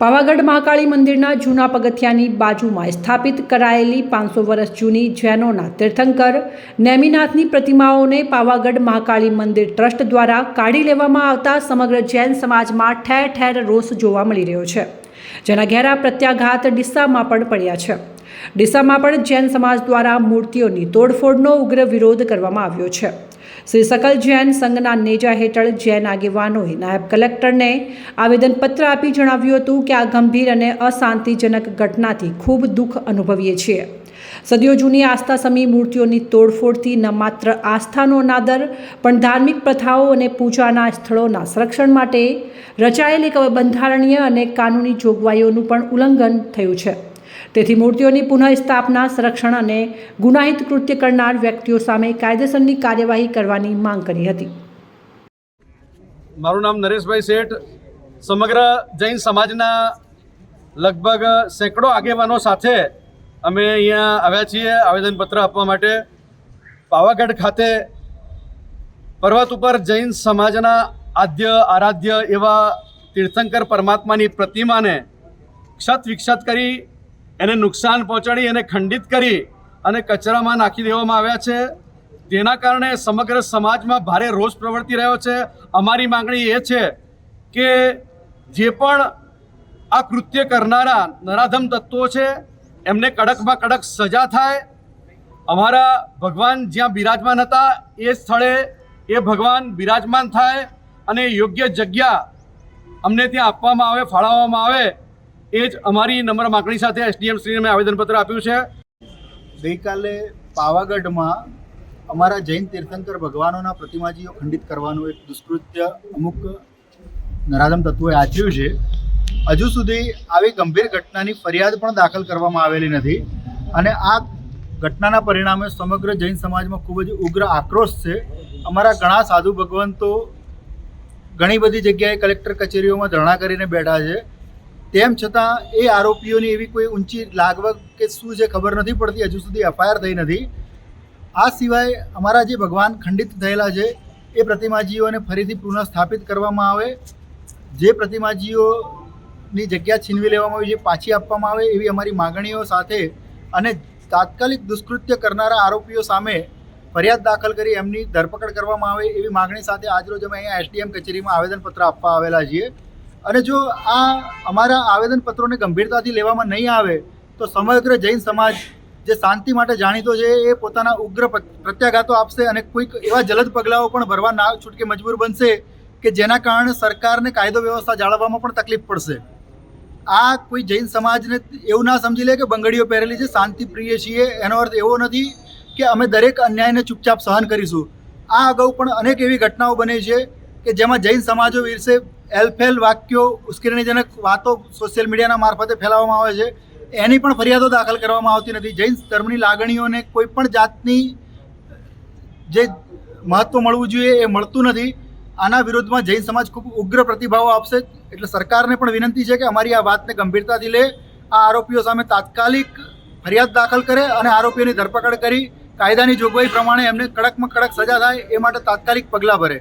પાવાગઢ મહાકાળી મંદિરના જૂના પગથિયાની બાજુમાં સ્થાપિત કરાયેલી પાંચસો વર્ષ જૂની જૈનોના તીર્થંકર નેમિનાથની પ્રતિમાઓને પાવાગઢ મહાકાળી મંદિર ટ્રસ્ટ દ્વારા કાઢી લેવામાં આવતા સમગ્ર જૈન સમાજમાં ઠેર ઠેર રોષ જોવા મળી રહ્યો છે, જેના ઘેરા પ્રત્યાઘાત ડીસામાં પણ પડ્યા છે. ડીસામાં પણ જૈન સમાજ દ્વારા મૂર્તિઓની તોડફોડનો ઉગ્ર વિરોધ કરવામાં આવ્યો છે. શ્રી સકલ જૈન સંઘના નેજા હેઠળ જૈન આગેવાનોએ નાયબ કલેક્ટરને આવેદનપત્ર આપી જણાવ્યું હતું કે આ ગંભીર અને અશાંતિજનક ઘટનાથી ખૂબ દુઃખ અનુભવીએ છીએ. સદીઓ જૂની આસ્થા સમી મૂર્તિઓની તોડફોડથી ન માત્ર આસ્થાનો અનાદર, પણ ધાર્મિક પ્રથાઓ અને પૂજાના સ્થળોના સંરક્ષણ માટે રચાયેલી બંધારણીય અને કાનૂની જોગવાઈઓનું પણ ઉલ્લંઘન થયું છે. તેથી મૂર્તિઓની પુનઃસ્થાપના, સંરક્ષણ અને ગુનાહિત કૃત્ય કરનાર વ્યક્તિઓ સામે કાયદેસરની કાર્યવાહી કરવાની માંગ કરી હતી. મારું નામ નરેશભાઈ શેઠ. સમગ્ર જૈન સમાજના લગભગ સેંકડો આગેવાનો સાથે અમે અહીંયા આવ્યા છીએ આવેદનપત્ર આપવા માટે. પાવાગઢ ખાતે પર્વત ઉપર જૈન સમાજના આદ્ય, આરાધ્ય એવા તીર્થંકર પરમાત્માની પ્રતિમાને ક્ષત વિક્ષત કરી એને નુકસાન પહોંચાડી એને ખંડિત કરી અને કચરામાં નાખી દેવામાં આવ્યા છે. તેના કારણે સમગ્ર સમાજમાં ભારે રોષ પ્રવર્તી રહ્યો છે. અમારી માંગણી એ છે કે જે પણ આ કૃત્ય કરનારા નરાધમ તત્વો છે, એમને કડકમાં કડક સજા થાય. અમારા ભગવાન જ્યાં બિરાજમાન હતા, એ સ્થળે એ ભગવાન બિરાજમાન થાય અને યોગ્ય જગ્યા અમને ત્યાં આપવામાં આવે, ફાળવવામાં આવે એ જ અમારી નમ્ર માગણી સાથે એસડીએમ શ્રીને મેં આવેદનપત્ર આપ્યું છે. ગઈકાલે પાવાગઢમાં અમારા જૈન તીર્થંકર ભગવાનોના પ્રતિમાજીઓ ખંડિત કરવાનું એક દુષ્કૃત્ય અમુક નરાધમ તત્વોએ આચર્યું છે. હજુ સુધી આવી ગંભીર ઘટનાની ફરિયાદ પણ દાખલ કરવામાં આવેલી નથી અને આ ઘટનાના પરિણામે સમગ્ર જૈન સમાજમાં ખૂબ જ ઉગ્ર આક્રોશ છે. અમારા ઘણા સાધુ ભગવંતો ઘણી બધી જગ્યાએ કલેક્ટર કચેરીઓમાં ધરણા કરીને બેઠા છે. તેમ છતાં એ આરોપીઓની એવી કોઈ ઊંચી લાગવગ કે શું છે ખબર નથી પડતી, હજુ સુધી એફઆઈઆર થઈ નથી. આ સિવાય અમારા જે ભગવાન ખંડિત થયેલા છે, એ પ્રતિમાજીઓને ફરીથી પુનઃસ્થાપિત કરવામાં આવે. જે પ્રતિમાજીઓની જગ્યા છીનવી લેવામાં આવી છે પાછી આપવામાં આવે, એવી અમારી માગણીઓ સાથે અને તાત્કાલિક દુષ્કૃત્ય કરનારા આરોપીઓ સામે ફરિયાદ દાખલ કરી એમની ધરપકડ કરવામાં આવે, એવી માગણી સાથે આજરોજ અમે અહીંયા એસડીએમ કચેરીમાં આવેદનપત્ર આપવા આવેલા છીએ. અને જો આ અમારા આવેદનપત્રોને ગંભીરતાથી લેવામાં નહીં આવે, તો સમગ્ર જૈન સમાજ જે શાંતિ માટે જાણીતો છે, એ પોતાના ઉગ્ર પ્ર- પ્રત્યાઘાતો આપશે અને કોઈક એવા જલદ પગલાઓ પણ ભરવા ના છૂટકે મજબૂર બનશે કે જેના કારણે સરકારને કાયદો વ્યવસ્થા જાળવવામાં પણ તકલીફ પડશે. આ કોઈ જૈન સમાજને એવું ના સમજી લે કે બંગડીઓ પહેરેલી છે શાંતિ પ્રિય છીએ, એનો અર્થ એવો નથી કે અમે દરેક અન્યાયને ચૂપચાપ સહન કરીશું. આ અગાઉ પણ અનેક એવી ઘટનાઓ બની છે કે જેમાં જૈન સમાજો વિશે એલફેલ વાક્યો ઉશ્કેરણીજનક વાતો સોશિયલ મીડિયાના મારફતે ફેલાવવામાં આવે છે. એની પણ ફરિયાદો દાખલ કરવામાં આવતી નથી. જૈન ધર્મની લાગણીઓને કોઈ પણ જાતની જે મહત્વ મળવું જોઈએ એ મળતું નથી. આના વિરોધમાં જૈન સમાજ ખૂબ ઉગ્ર પ્રતિભાવો આપશે. એટલે સરકારને પણ વિનંતી છે કે અમારી આ વાતને ગંભીરતાથી લે. આ આરોપીઓ સામે તાત્કાલિક ફરિયાદ દાખલ કરે અને આરોપીઓની ધરપકડ કરી. કાયદાની જોગવાઈ પ્રમાણે એમને કડકમાં કડક સજા થાય એ માટે તાત્કાલિક પગલાં ભરે.